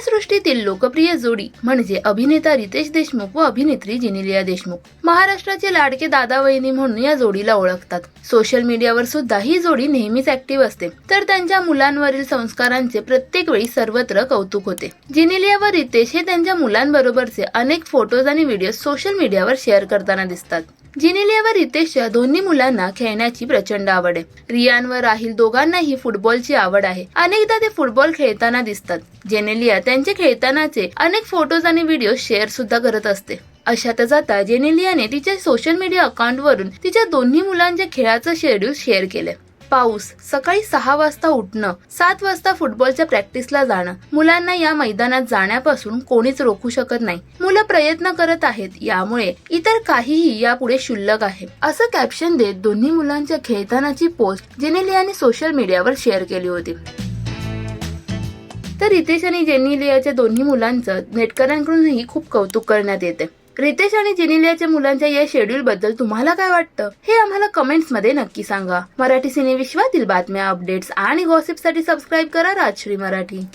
सिनेसृष्टीतील लोकप्रिय जोडी म्हणजे अभिनेता रितेश देशमुख व अभिनेत्री जिनिलिया देशमुख. महाराष्ट्राचे लाडके दादा वहिनी म्हणून या जोडीला ओळखतात. सोशल मीडियावर सुद्धा ही जोडी नेहमीच ऍक्टिव्ह असते. तर त्यांच्या मुलांवरील संस्कारांचे प्रत्येक वेळी सर्वत्र कौतुक होते. जिनिलिया व रितेश हे त्यांच्या मुलांबरोबरचे अनेक फोटोज आणि व्हिडिओ सोशल मीडियावर शेअर करताना दिसतात. जिनेलिया व रितेशच्या दोन्ही मुलांना खेळण्याची प्रचंड आवड आहे. रियान व राहिल दोघांनाही फुटबॉलची आवड आहे. अनेकदा ते फुटबॉल खेळताना दिसतात. जेनेलिया त्यांचे खेळतानाचे अनेक फोटोज आणि व्हिडिओ शेअर सुद्धा करत असते. अशातच आता जेनेलियाने तिच्या सोशल मीडिया अकाउंटवरून तिच्या दोन्ही मुलांच्या खेळाचं शेड्यूल शेअर केले पाऊस सकाळी सहा वाजता उठणं सात वाजता फुटबॉलच्या प्रॅक्टिसला जाणं. मुलांना या मैदानात जाण्यापासून कोणीच रोखू शकत नाही. मुलं प्रयत्न करत आहेत यामुळे इतर काहीही यापुढे शुल्लक आहे. असं कॅप्शन देत दोन्ही मुलांच्या खेळतानाची पोस्ट जेनेलियाने सोशल मीडियावर शेअर केली होती. तर रितेश आणि जेनिलियाच्या दोन्ही मुलांचं नेटकऱ्यांकडूनही खूप कौतुक करण्यात येते. रितेश आणि जेनिलियाच्या मुलांच्या या शेड्यूल बद्दल तुम्हाला काय वाटतं? हे आम्हाला कमेंट्समध्ये नक्की सांगा. मराठी सिने विश्वातील बातम्या अपडेट्स आणि गॉसिपसाठी सबस्क्राईब करा राजश्री मराठी.